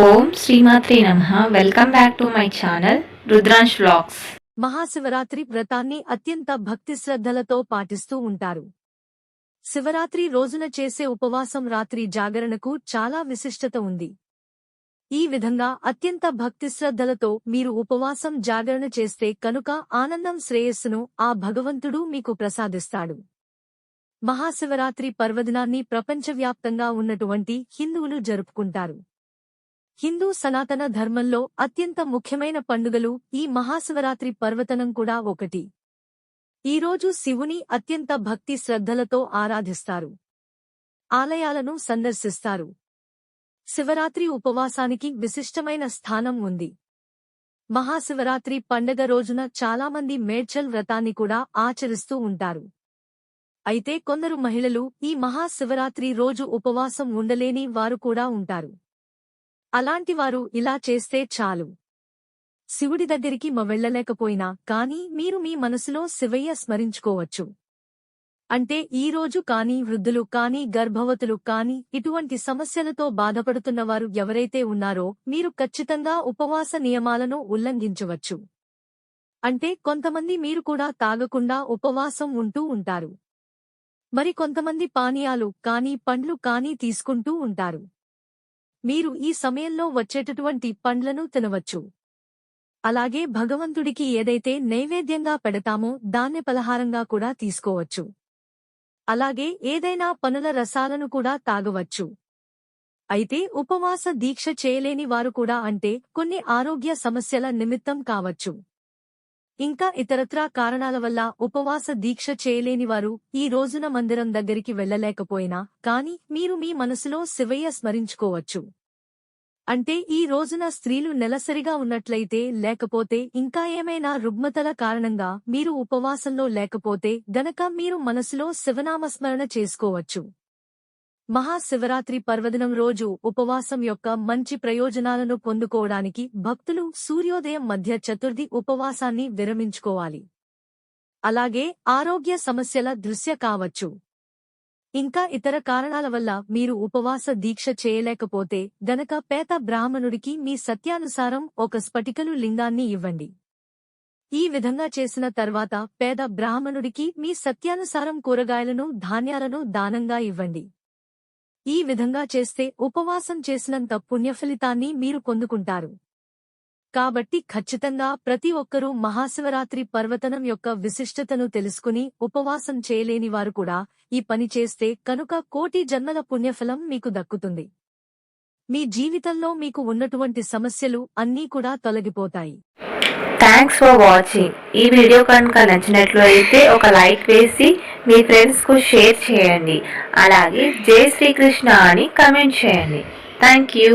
ఓం శ్రీమాత్రి నమ. Welcome back to my channel Rudransh vlogs Mahashivratri వ్రతాన్ని అత్యంత భక్తి శ్రద్ధలతో పాటిస్తూ ఉంటారు. శివరాత్రి రోజున చేసే ఉపవాసం రాత్రి జాగరణకు చాలా విశిష్టత ఉంది. ఈ విధంగా అత్యంత భక్తి శ్రద్ధలతో మీరు ఉపవాసం జాగరణ చేస్తే కనుక ఆనందం శ్రేయస్సును ఆ భగవంతుడు మీకు ప్రసాదిస్తాడు. మహాశివరాత్రి పర్వదినాన్ని ప్రపంచవ్యాప్తంగా ఉన్నటువంటి హిందువులు జరుపుకుంటారు. హిందూ సనాతన ధర్మంలో అత్యంత ముఖ్యమైన పండుగలు ఈ మహాశివరాత్రి పర్వతనం కూడా ఒకటి. ఈరోజు శివుని అత్యంత భక్తి శ్రద్ధలతో ఆరాధిస్తారు. ఆలయాలను సందర్శిస్తారు. శివరాత్రి ఉపవాసానికి విశిష్టమైన స్థానం ఉంది. మహాశివరాత్రి పండగ రోజున చాలామంది మేడ్చల్ వ్రతాన్ని కూడా ఆచరిస్తూ ఉంటారు. అయితే కొందరు మహిళలు ఈ మహాశివరాత్రి రోజు ఉపవాసం ఉండలేని వారు కూడా ఉంటారు. అలాంటివారు ఇలా చేస్తే చాలు. శివుడి దగ్గరికి మా వెళ్ళలేకపోయినా కాని మీరు మీ మనసులో శివయ్య స్మరించుకోవచ్చు. అంటే ఈ రోజు కాని వృద్ధులు కాని గర్భవతులు కాని ఇటువంటి సమస్యలతో బాధపడుతున్నవారు ఎవరైతే ఉన్నారో మీరు ఖచ్చితంగా ఉపవాస నియమాలను ఉల్లంఘించవచ్చు. అంటే కొంతమంది మీరు కూడా తాగకుండా ఉపవాసం ఉంటూ ఉంటారు. మరి కొంతమంది పానీయాలు కాని పండ్లు కాని తీసుకుంటూ ఉంటారు. మీరు ఈ సమయంలో వచ్చేటటువంటి పండ్లను తినవచ్చు. అలాగే భగవంతుడికి ఏదైతే నైవేద్యంగా పెడతామో దాన్ని పలహారంగా కూడా తీసుకోవచ్చు. అలాగే ఏదైనా పనుల రసాలను కూడా తాగవచ్చు. అయితే ఉపవాస దీక్ష చేయలేని వారు కూడా అంటే కొన్ని ఆరోగ్య సమస్యల నిమిత్తం కావచ్చు. ఇంకా ఇతరత్రా కారణాల వల్ల ఉపవాస దీక్ష చేయలేనివారు ఈ రోజున మందిరం దగ్గరికి వెళ్ళలేకపోయినా కాని మీరు మీ మనసులో శివయ్య స్మరించుకోవచ్చు. అంటే ఈ రోజున స్త్రీలు నెలసరిగా ఉన్నట్లయితే లేకపోతే ఇంకా ఏమైనా రుగ్మతల కారణంగా మీరు ఉపవాసంలో లేకపోతే గనక మీరు మనసులో శివనామస్మరణ చేసుకోవచ్చు. మహాశివరాత్రి పర్వదినం రోజు ఉపవాసం యొక్క మంచి ప్రయోజనాలను పొందుకోవడానికి భక్తులు సూర్యోదయం మధ్య చతుర్థి ఉపవాసాన్ని విరమించుకోవాలి. అలాగే ఆరోగ్య సమస్యల దృశ్య కావచ్చు. ఇంకా ఇతర కారణాల వల్ల మీరు ఉపవాస దీక్ష చేయలేకపోతే గనక పేత బ్రాహ్మణుడికి మీ సత్యానుసారం ఒక స్ఫటికలు లింగాన్ని ఇవ్వండి. ఈ విధంగా చేసిన తర్వాత పేద బ్రాహ్మణుడికి మీ సత్యానుసారం కూరగాయలను ధాన్యాలను దానంగా ఇవ్వండి. ఈ విధంగా చేస్తే ఉపవాసం చేసినంత పుణ్యఫలితాన్ని మీరు పొందుకుంటారు. కాబట్టి ఖచ్చితంగా ప్రతి ఒక్కరూ మహాశివరాత్రి పర్వతనం యొక్క విశిష్టతను తెలుసుకుని ఉపవాసం చేయలేని వారు కూడా ఈ పని చేస్తే కనుక కోటి జన్మల పుణ్యఫలం మీకు దక్కుతుంది. మీ జీవితంలో మీకు ఉన్నటువంటి సమస్యలు అన్నీ కూడా తొలగిపోతాయి. థ్యాంక్స్ ఫర్ వాచింగ్ ఈ వీడియో కనుక నచ్చినట్లు అయితే ఒక లైక్ వేసి మీ ఫ్రెండ్స్కు షేర్ చేయండి. అలాగే జై శ్రీకృష్ణ అని కమెంట్ చేయండి. Thank you